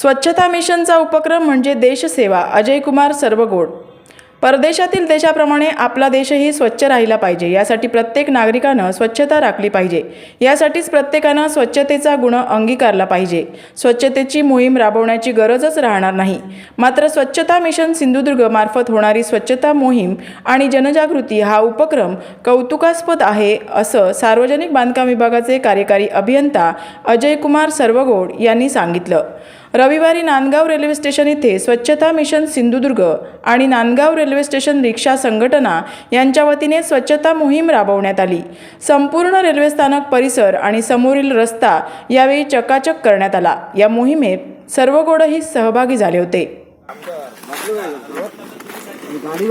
स्वच्छता मिशनचा उपक्रम म्हणजे देशसेवा अजयकुमार सर्वगोड. परदेशातील देशाप्रमाणे आपला देशही स्वच्छ राहिला पाहिजे. यासाठी प्रत्येक नागरिकानं स्वच्छता राखली पाहिजे. यासाठीच प्रत्येकानं स्वच्छतेचा गुण अंगीकारला पाहिजे. स्वच्छतेची मोहीम राबवण्याची गरजच राहणार नाही. मात्र स्वच्छता मिशन सिंधुदुर्ग मार्फत होणारी स्वच्छता मोहीम आणि जनजागृती हा उपक्रम कौतुकास्पद आहे असं सार्वजनिक बांधकाम विभागाचे कार्यकारी अभियंता अजयकुमार सर्वगोड यांनी सांगितलं. रविवारी नांदगाव रेल्वे स्टेशन इथे स्वच्छता मिशन सिंधुदुर्ग आणि नांदगाव रेल्वे स्टेशन रिक्षा संघटना यांच्या वतीने स्वच्छता मोहीम राबवण्यात आली. संपूर्ण रेल्वे स्थानक परिसर आणि समोरील रस्ता यावेळी चकाचक करण्यात आला. या मोहिमेत सर्व गोडही सहभागी झाले होते. गाडी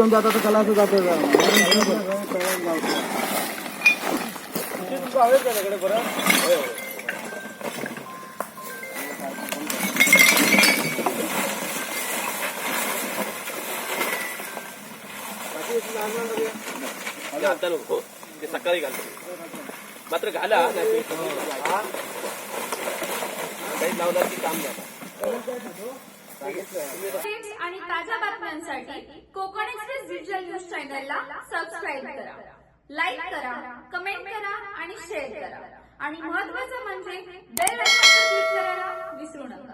घालता जातात तर नको ते सकाळी घालतो मात्र घाला नाही काही लावला की काम झाला अपडेट्स आणि ताज्या बातम्यांसाठी कोकण एक्सप्रेस डिजिटल न्यूज चॅनलला सबस्क्राईब करा. लाईक करा कमेंट करा आणि शेअर करा. आणि महत्त्वाचं म्हणजे बेल आयकॉनवर क्लिक करायला विसरू नका.